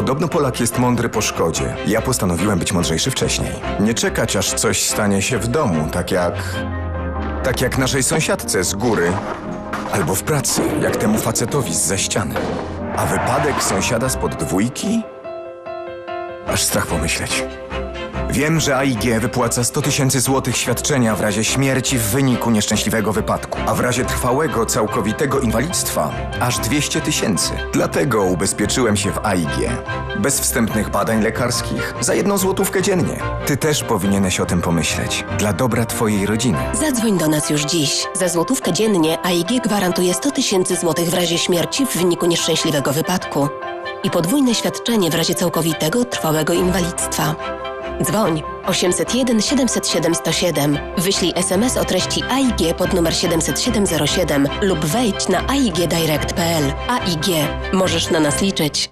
Podobno Polak jest mądry po szkodzie. Ja postanowiłem być mądrzejszy wcześniej. Nie czekać, aż coś stanie się w domu, tak jak... Tak jak naszej sąsiadce z góry. Albo w pracy, jak temu facetowi z za ściany. A wypadek sąsiada spod dwójki? Aż strach pomyśleć. Wiem, że AIG wypłaca 100 tysięcy złotych świadczenia w razie śmierci w wyniku nieszczęśliwego wypadku, a w razie trwałego, całkowitego inwalidztwa aż 200 tysięcy. Dlatego ubezpieczyłem się w AIG. Bez wstępnych badań lekarskich, za jedną złotówkę dziennie. Ty też powinieneś o tym pomyśleć. Dla dobra twojej rodziny. Zadzwoń do nas już dziś. Za złotówkę dziennie AIG gwarantuje 100 tysięcy złotych w razie śmierci w wyniku nieszczęśliwego wypadku i podwójne świadczenie w razie całkowitego, trwałego inwalidztwa. Dzwoń 801 707 107. Wyślij SMS o treści AIG pod numer 7707 lub wejdź na aigdirect.pl. AIG. Możesz na nas liczyć.